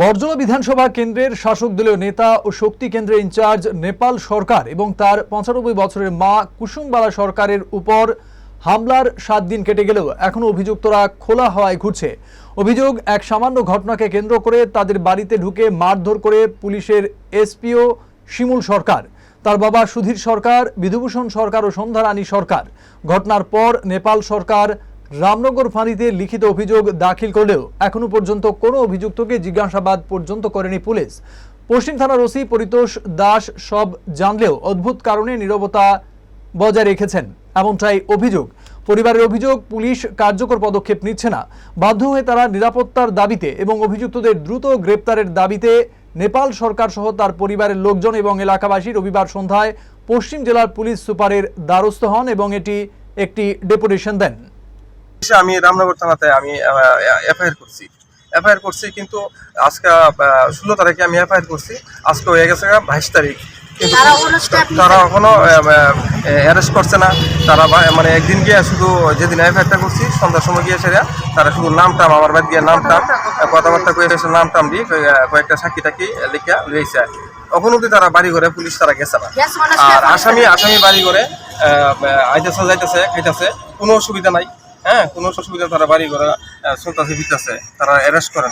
বর্জলা বিধানসভা কেন্দ্রের শাসক দলীয় নেতা ও শক্তি কেন্দ্রের ইনচার্জ নেপাল সরকার এবং তার পঁচানব্বই বছরের মা কুসুমবালা সরকারের উপর হামলার সাত দিন কেটে গেলেও এখনও অভিযুক্তরা খোলা হওয়ায় ঘুরছে। অভিযোগ, এক সামান্য ঘটনাকে কেন্দ্র করে তাদের বাড়িতে ঢুকে মারধর করে পুলিশের এসপিও শিমুল সরকার, তার বাবা সুধীর সরকার, বিধুভূষণ সরকার ও সন্ধ্যা রানী সরকার। ঘটনার পর নেপাল সরকার রামনগর ফাঁড়িতে লিখিত অভিযোগ দাখিল করলেও এখনও পর্যন্ত কোনো অভিযুক্তকে জিজ্ঞাসাবাদ পর্যন্ত করেনি পুলিশ। পশ্চিম থানার ওসি পরিতোষ দাস সব জানলেও অদ্ভুত কারণে নীরবতা বজায় রেখেছেন। এমনটাই অভিযোগ। পরিবারের অভিযোগ, পুলিশ কার্যকর পদক্ষেপ নিচ্ছে না। বাধ্য হয়ে তারা নিরাপত্তার দাবিতে এবং অভিযুক্তদের দ্রুত গ্রেপ্তারের দাবিতে নেপাল সরকার সহ তার পরিবারের লোকজন এবং এলাকাবাসী রবিবার সন্ধ্যায় পশ্চিম জেলার পুলিশ সুপারের দ্বারস্থ হন এবং এটি একটি ডেপুটেশন দেন। আমি রামনগর থানাতে আমি এফআইআর করছি। এফআইআর করছি কিন্তু আজকে ষোলো তারিখে আমি এফআইআর করছি। আজকে হয়ে গেছে বাইশ তারিখ। কিন্তু তারা এখনও অ্যারেস্ট করছে না। তারা মানে একদিন গিয়ে শুধু যেদিন এফআইআরটা করছি সন্ধ্যার সময় গিয়ে সেরা তারা শুধু নাম টাম আমার বাদ গিয়ে নাম টাম কথাবার্তা কয়ে এসে নাম টাম দিয়ে কয়েকটা সাক্ষী টাকি লিখা লইছে তখন অব্দি তারা বাড়ি ঘরে পুলিশ তারা গেছে না। মানে আর আসামি আসামি বাড়ি ঘরে আইতেছে যাইতেছে খাইতেছে কোনো অসুবিধা নাই। হ্যাঁ কোনো অসুবিধা তারা বাড়ি ঘোরা চলতেছে ফিরতেছে তারা অ্যারেস্ট করে।